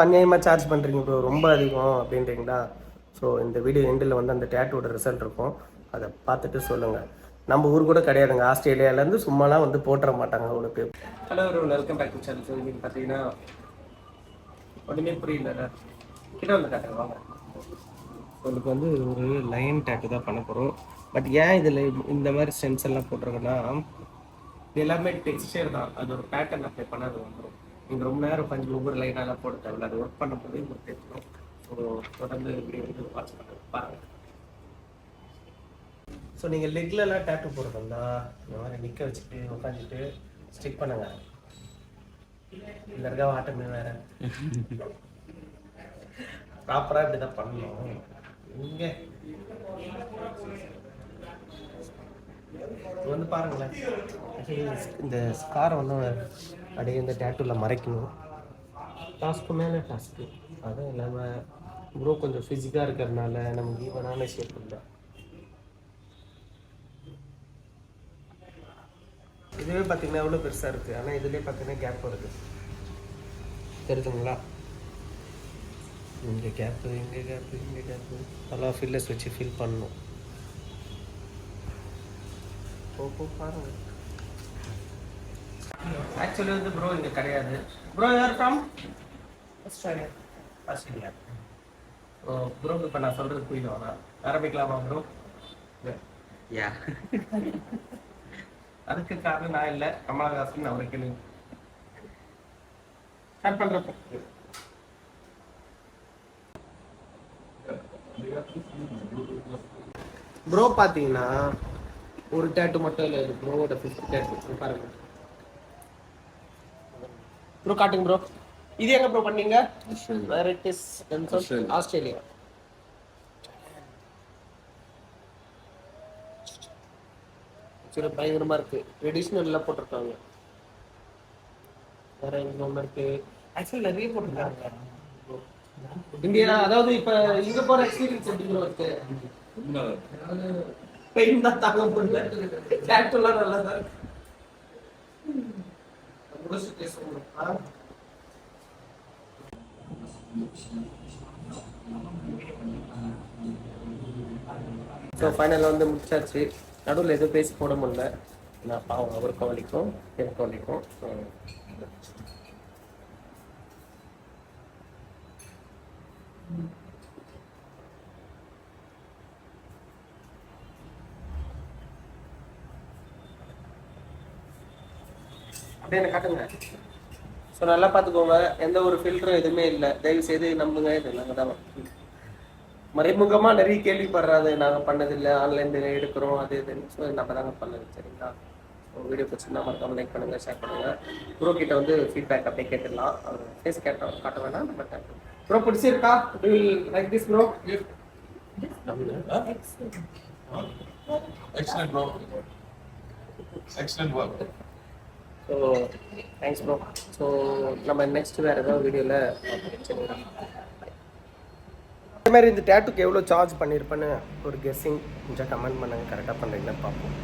அநியாயமாக சார்ஜ் பண்ணுறீங்க ப்ரோ ரொம்ப அதிகம் அப்படின்றீங்களா? ஸோ இந்த வீடியோ எண்டில் வந்து அந்த டேட்டோட ரிசல்ட் இருக்கும். அதை பார்த்துட்டு சொல்லுங்கள் நம்ம ஊர் கூட கிடையாதுங்க. ஆஸ்திரேலியாவிலேருந்து சும்மாலாம் வந்து போட்டுற மாட்டாங்க அவ்வளோ பேர். Hello welcome back to channel so இன்னைக்கு பார்த்தீங்கன்னா ஒன்றுமே புரியல. கிட்ட வந்து காட்டுங்க வாங்க. உங்களுக்கு வந்து ஒரு லைன் டேட்டு தான் பண்ண போகிறோம் பட் ஏன் இதில் இந்த மாதிரி சென்ஸ் எல்லாம் போட்டிருக்கேன்னா இது எல்லாமே டெக்ஸ்டர் தான். அது ஒரு பேட்டர்ன் அப்ளை பண்ண அது வந்துடும் நீங்கள் ரொம்ப நேரம் உட்காந்து ஒவ்வொரு லைனாலாம் போட தேவையில்ல. அது ஒர்க் பண்ணும்போது உங்களுக்கு தெரிஞ்சிடும். ஸோ தொடர்ந்து இப்படி வந்து வாட்ச் பண்ணுறது பாருங்க. ஸோ நீங்கள் லெக்லலாம் டேட்டு போடுறதா இந்த மாதிரி நிற்க வச்சுட்டு உட்காந்துட்டு ஸ்டிக் பண்ணுங்க. இந்த இருக்கா ஆட்டமே வேற. ப்ராப்பராக இப்படி தான் பண்ணணும். இங்கே. வந்து பாருங்களேன். இந்த ஸ்கார் வந்து அப்படியே இந்த டேட்டூவில் மறைக்கணும். டாஸ்க்கு மேலே டாஸ்க்கு அதுவும் இல்லாமல் ப்ரோ கொஞ்சம் ஃபிசிக்காக இருக்கிறதுனால நமக்கு ஈவனான ஷேப் இல்லை இதுவே பார்த்தீங்கன்னா எவ்வளோ பெருசாக இருக்குது ஆனால் இதுலேயே பார்த்தீங்கன்னா கேப் வருது. தெரியுதுங்களா இங்கே கேப்பு இங்கே கேப்பு இங்கே கேப்பு நல்லா ஃபில்லர்ஸ் வச்சு ஃபில் பண்ணணும். போ போ பாருங்க. ஆக்சுவலி வந்து ப்ரோ இங்கே கிடையாது. Bro you're from Australia Australia. Oh ப்ரோக்கு இப்போ நான் சொல்கிறது புரியுது? ஆரம்பிக்கலாமா ப்ரோ யா அதுக்கு காரணம் நான் இல்லை. கமலஹாசன் அவரை கேளுங்க ஸ்டார்ட் பண்ணுறப்போ ப்ரோ பார்த்தீங்கன்னா ஒரு டேட்டு மட்டும் இல்லை ப்ரோவோட ஃபிஃப்த் டேட்டு பாருங்க. ப்ரோ காட்டுங்க ப்ரோ இது எங்க ப்ரோ பண்ணீங்க? Where it is. ஆஸ்திரேலியா. சில பயங்கரமா இருக்கு. ட்ரெடிஷ்னல்ல போட்டிருக்காங்க. வேற எங்க ஒண்ணு இருக்கு? ஆக்சுவலி நிறைய போட்டிருக்காங்க. இந்தியா அதாவது இப்ப இங்க போற எக்ஸ்பீரியன்ஸ் எப்படி இருக்கு? பெயின் தான் தாங்க முடியல. டேட்டுலாம் நல்லா தான் இருக்கு. முடிச்சுட்டு பேசுவோம் ஸோ ஃபைனலாக வந்து முடிச்சாச்சு. நடுவில் எதுவும் பேசி போட முடியல. நான் பாவம் அவருக்கும் வலிக்கும் எனக்கும் வலிக்கும் ஸோ அப்படியே என்ன காட்டுங்க. ஸோ நல்லா பார்த்துக்கோங்க. எந்த ஒரு ஃபில்டரும் எதுவுமே இல்லை. தயவு செய்து நம்புங்க. இது நாங்கள் தான். மறைமுகமாக நிறைய கேள்விப்படுறாது. நாங்கள் பண்ணதில்லை. ஆன்லைனில் எடுக்கிறோம். அது இதுன்னு ஸோ நம்ம தாங்க பண்ணது. சரிங்களா? ஸோ வீடியோ பிடிச்சிருந்தா மறக்காம லைக் பண்ணுங்க ஷேர் பண்ணுங்க. ப்ரோ கிட்ட வந்து ஃபீட்பேக் அப்படியே கேட்டுடலாம். அவர் ஃபேஸ் கேட்ட காட்ட வேணாம். நம்ம கேட்டோம் ப்ரோ பிடிச்சிருக்கா? Like this bro excellent bro excellent work. So thanks bro so நம்ம நெக்ஸ்ட் வேற ஏதாவது வீடியோவில் அதே மாதிரி இந்த டேட்டுக்கு எவ்வளோ சார்ஜ் பண்ணியிருப்பேன்னு ஒரு கெஸ்ஸிங் கொஞ்சம் கமெண்ட் பண்ணுங்கள் கரெக்டாக பண்ணுறீங்கன்னு பார்ப்போம்.